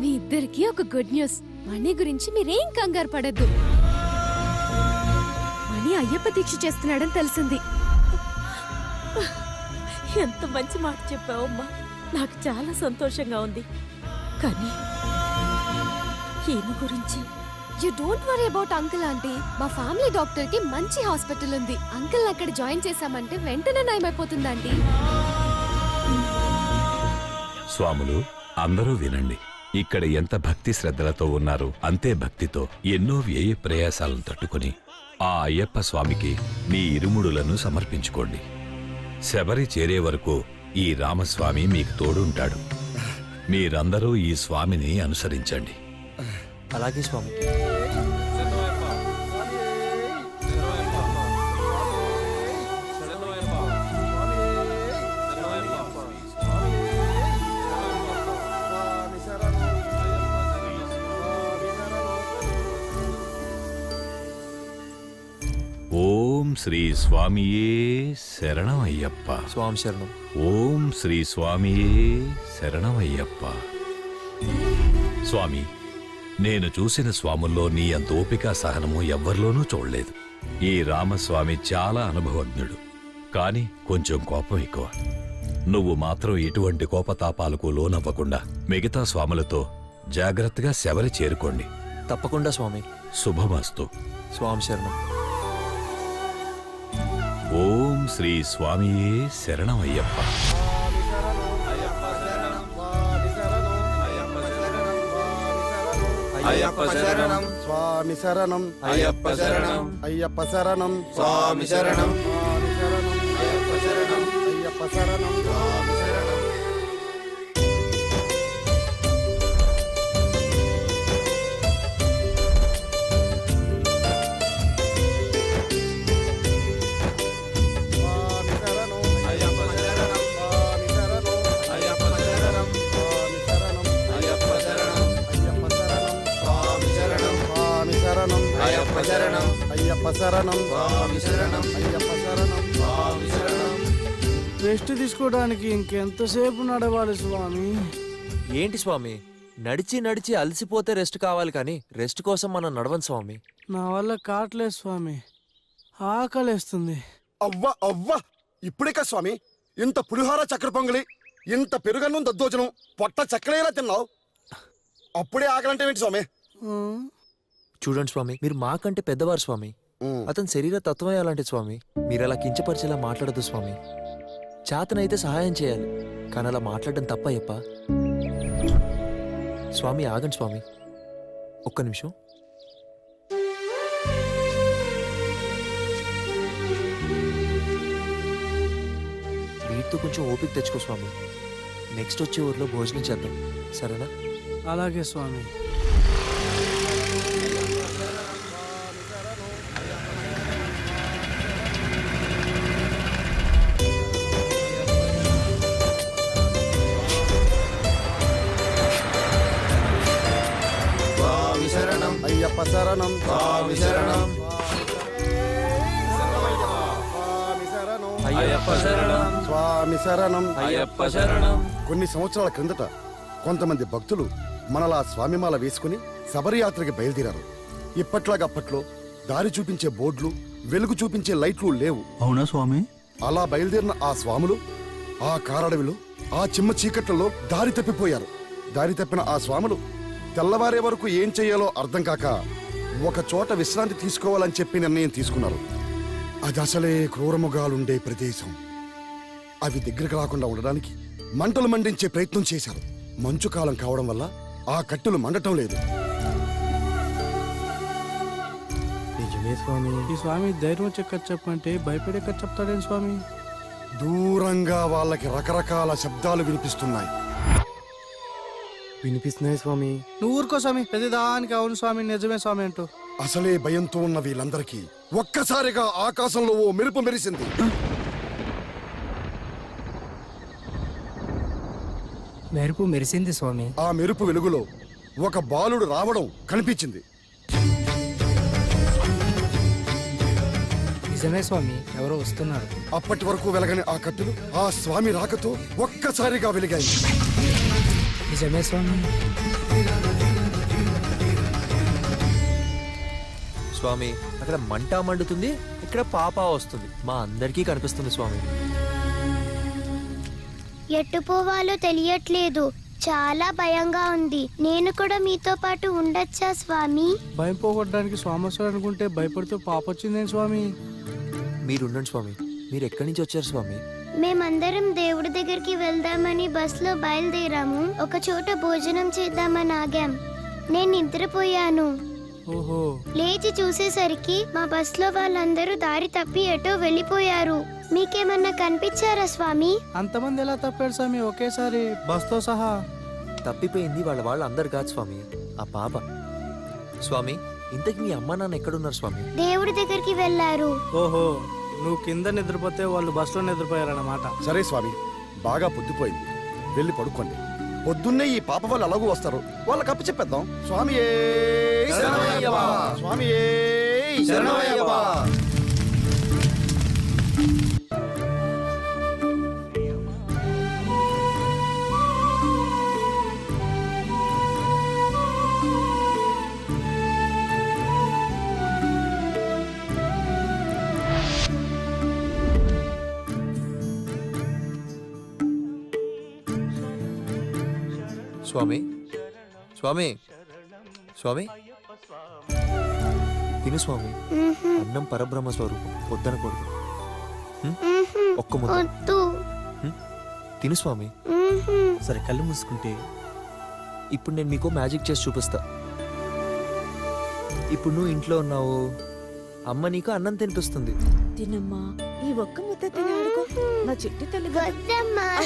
మీ ఇద్దరికి ఒక good news. మణి గురించి మీరేం కంగారు పడద్దు. మణి అయ్యప్ప దీక్ష చేస్తున్నాడని తెలిసింది. ఎంత మంచి మాట చెప్పావమ్మా నాకు చాలా సంతోషంగా ఉంది. కానీ ఈయన గురించి you don't worry about uncle aunty మా ఫ్యామిలీ డాక్టర్కి మంచి హాస్పిటల్ ఉంది. అంకుల్ అక్కడ జాయిన్ చేశామంటే వెంటనే నయమైపోతుంది ఆంటీ స్వాములు అందరూ వినండి. ఇక్కడ ఎంత భక్తి శ్రద్ధలతో ఉన్నారు అంతే భక్తితో ఎన్నో వ్యయ ప్రయాసాలను తట్టుకుని ఆ అయ్యప్ప స్వామికి మీ ఇరుముడులను సమర్పించుకోండి. శబరి చేరే వరకు ఈ రామస్వామి మీకు తోడుంటాడు. మీరందరూ ఈ స్వామిని అనుసరించండి. అలాగే స్వామి. శ్రీ స్వామియే శరణమయ్యప్ప. స్వామి శరణం. ఓం శ్రీ స్వామియే శరణమయ్యప్ప. స్వామి నేను చూసిన స్వాముల్లో నీ అంత ఓపిక సహనము ఎవ్వరిలోనూ చూడలేదు. ఈ రామస్వామి చాలా అనుభవజ్ఞుడు. కాని కొంచెం కోపం ఎక్కువ. నువ్వు మాత్రం ఎటువంటి కోపతాపాలకు లోనవ్వకుండా మిగతా స్వాములతో జాగ్రత్తగా శబరి చేరుకోండి. తప్పకుండా స్వామి. శుభమస్తు. స్వామి శరణం. ఓం శ్రీ స్వామియే శరణమయ్యప్ప. అయ్యప్ప శరణం. స్వామి శరణం. అయ్యప్ప శరణం. అయ్యప్ప శరణం. స్వామి శరణం. స్వామి శరణం. అయ్యప్ప శరణం. అయ్యప్ప శరణం. శరణం. స్వామి శరణం అయ్యప్ప శరణం స్వామి శరణం రెస్ట్ తీసుకోవడానికి ఇంకెంతసేపు నడవాలి స్వామి? ఏంటి స్వామి? నడిచి నడిచి అలసిపోతే రెస్ట్ కావాలి కానీ రెస్ట్ కోసం మనం నడవం స్వామి. నా వల్ల కావట్లేదు స్వామి. ఆకలేస్తుంది. అవ్వ అవ్వ! ఇప్పుడే కదా స్వామి? ఇంత పులిహార చక్కెర పొంగలి ఇంత పెరుగన్నం దద్దోజనం పొట్ట చక్కలేలా తిన్నావు? అప్పుడే ఆకలంటే ఏంటి స్వామి? చూడండి స్వామి మీరు మాకంటే పెద్దవారు స్వామి. అతని శరీర తత్వమే అలాంటి స్వామి? మీరు అలా కించపరిచేలా మాట్లాడదు స్వామి. చేతనైతే సహాయం చేయాలి. కానీ అలా మాట్లాడడం తప్పయ్యప్ప స్వామి ఆగండి స్వామి. ఒక్క నిమిషం. వీటితో కొంచెం ఓపిక తెచ్చుకో స్వామి. నెక్స్ట్ వచ్చే ఊర్లో భోజనం చేద్దాం. సరేనా? అలాగే స్వామి స్వామి. శరణం స్వామి శరణం. స్వామి శరణం. అయ్యప్ప శరణం. స్వామి శరణం. అయ్యప్ప శరణం. కొన్ని సంవత్సరాల క్రిందట కొంతమంది భక్తులు మనలా స్వామిమాల వేసుకుని శబరియాత్రకి బయలుదేరారు. ఇప్పట్లాగా అప్పట్లో దారి చూపించే బోర్డులు వెలుగు చూపించే లైట్లు లేవు. అవునా స్వామి? అలా బయలుదేరిన ఆ స్వాములు ఆ కారడవిలో ఆ చిమ్మ చీకట్లలో దారి తప్పిపోయారు. దారి తప్పిన ఆ స్వాములు తెల్లవారే వరకు ఏం చేయాలో అర్థం కాక ఒక చోట విశ్రాంతి తీసుకోవాలని చెప్పి నిర్ణయం తీసుకున్నారు. అది అసలే క్రూరముగాలుండే ప్రదేశం. అవి దగ్గరకు రాకుండా ఉండడానికి మంటలు మండించే ప్రయత్నం చేశారు. మంచు కాలం కావడం వల్ల ఆ కట్టెలు మండటం లేదు. నిజమే స్వామి. ఈ స్వామి ధైర్యం చెక్క చెప్పంటే భయపడేక చెప్తాడేం స్వామి? దూరంగా వాళ్ళకి రకరకాల శబ్దాలు వినిపిస్తున్నాయి. వినిపిస్తున్నాయి స్వామి. నువ్వు ఊరుకో స్వామి. ప్రతిదానికి అవును స్వామి నిజమే స్వామి అంటూ. అసలే భయంతో ఉన్న వీళ్ళందరికీ ఒక్కసారిగా ఆకాశంలో ఓ మెరుపు మెరిసింది. మెరుపు మెరిసింది స్వామి. ఆ మెరుపు వెలుగులో ఒక బాలుడు రావడం కనిపించింది. నిజమే స్వామి ఎవరో వస్తున్నారు. అప్పటి వరకు వెలగని ఆ కట్టెలు ఆ స్వామి రాకతో ఒక్కసారిగా వెలిగాయి. నిజమే స్వామి స్వామి అక్కడ మంట మండుతుంది ఇక్కడ పాప వస్తుంది. మా అందరికీ కనిపిస్తుంది స్వామి. ఎటు పోవాలో తెలియట్లేదు. చాలా భయంగా ఉంది. నేను కూడా మీతో పాటు ఉండొచ్చా స్వామి? భయం పోగొట్టడానికి స్వామి వస్తాడు అనుకుంటే భయపడుతూ పాప వచ్చిందేం స్వామి? మీరు ఉండండి స్వామి. మీరు ఎక్కడి నుంచి వచ్చారు స్వామి? మేమందరం దేవుడి దగ్గరికి వెళ్దామని బస్సులో బయలుదేరాము. ఒక చోట భోజనం చేద్దామని ఆగాం. నేను నిద్రపోయాను. ఓహో. లేచి చూసేసరికి మా బస్సులో వాళ్ళందరూ దారి తప్పి ఎటో వెళ్ళిపోయారు. మీకేమన్నా కనిపించారా స్వామి? అంతమంది ఎలా తప్పాడు స్వామి? ఒకేసారి బస్తో సహా. తప్పిపోయింది వాళ్ళ వాళ్ళు అందరు కాదు స్వామి. ఆ పాప. స్వామి ఇంతకు మీ అమ్మ నాన్న ఎక్కడున్నారు స్వామి? దేవుడి దగ్గరికి వెళ్ళారు. ఓహో. నువ్వు కింద నిద్రపోతే వాళ్ళు బస్సులో నిద్రపోయారన్నమాట. సరే స్వామి బాగా పొద్దుపోయింది. వెళ్ళి పడుకోండి. పొద్దున్నే ఈ పాప వాళ్ళు అలాగూ వస్తారు. వాళ్ళకి అప్పు చెప్పేద్దాం. స్వామి స్వామి స్వామి. స్వామి. స్వామి. తిను స్వామి. అన్నం పరబ్రహ్మ స్వరూపం. వద్దనకూడదు. ఒక్క ముద్ద. తిను స్వామి. సరే కళ్ళు మూసుకుంటే ఇప్పుడు నేను మీకు మ్యాజిక్ చేసి చూపిస్తా. ఇప్పుడు నువ్వు ఇంట్లో ఉన్నావు. అమ్మ నీకు అన్నం తినిపిస్తుంది. తినమ్మా. ఈ ఒక్క ముద్ద తిని నా చిట్టి తల్లి. వద్దమ్మా.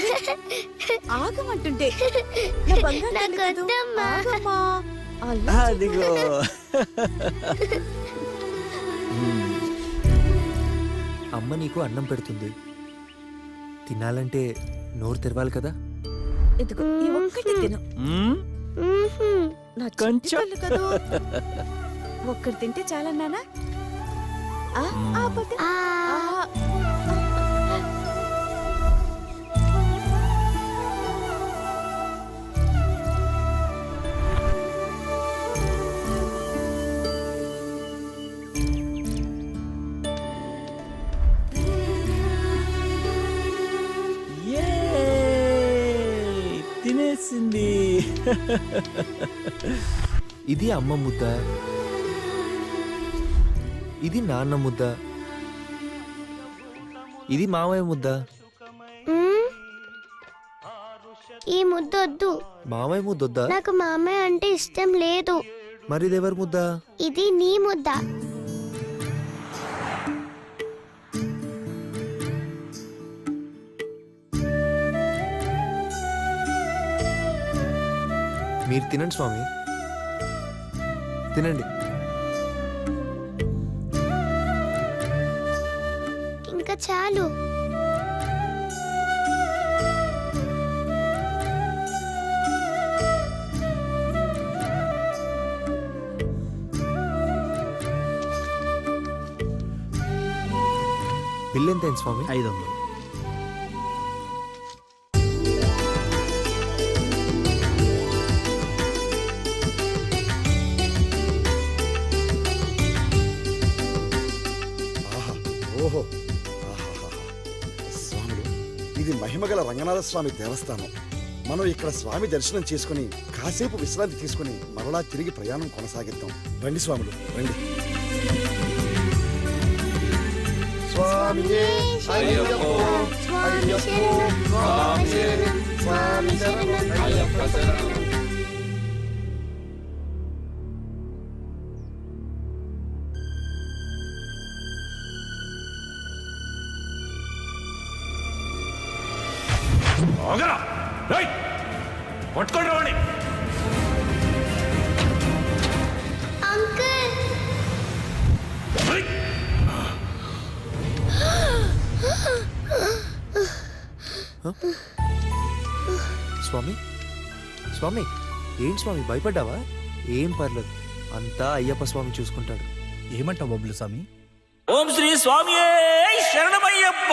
ఆగమంటుంటే. నా బంగారు నాకు తల్లి కదూ. వద్దమ్మా. ఆగమ్మా. అలా అదిగో. అమ్మ నీకు అన్నం పెడుతుంది. తినాలంటే నోరు తెరవాలి కదా? ఇదిగో ఈ ఒక్కటి తిను. నా చిట్టి తల్లి కదూ. ఒక్కటి తింటే చాలన్నానా? ఆ, ఆ, పట్టు. ఆ, ఆ, తినేసింది ఇది అమ్మ ముద్ద. ఇది నాన్న ముద్ద. ఇది మావయ్య ముద్ద. ఈ ముద్ద వద్దు. మావయ్య ముద్ద వద్దా? నాకు మా అమ్మాయి అంటే ఇష్టం లేదు. మరి ఇది ఎవరి ముద్ద? ఇది నీ ముద్ద. మీరు తినండి స్వామి. తినండి. ఇంకా చాలు. బిల్ ఎంత స్వామి? ఐదు వందలు. మహిమగల రంగనాథ స్వామి దేవస్థానం. మనం ఇక్కడ స్వామి దర్శనం చేసుకుని కాసేపు విశ్రాంతి తీసుకుని మరలా తిరిగి ప్రయాణం కొనసాగిద్దాం. రండి స్వాములు రండి. స్వామియే అయ్యప్పో, స్వామి అయ్యప్పో, శరణం స్వామి శరణం స్వామి శరణం అయ్యప్ప శరణం. పట్టుకోండి రావండి. అంకుల్! స్వామి స్వామి ఏంటి స్వామి భయపడ్డావా? ఏం పర్లేదు. అంతా అయ్యప్ప స్వామి చూసుకుంటాడు. ఏమంటావు బొబ్బులు స్వామి? ఓం శ్రీ స్వామి శరణమయ్యప్ప.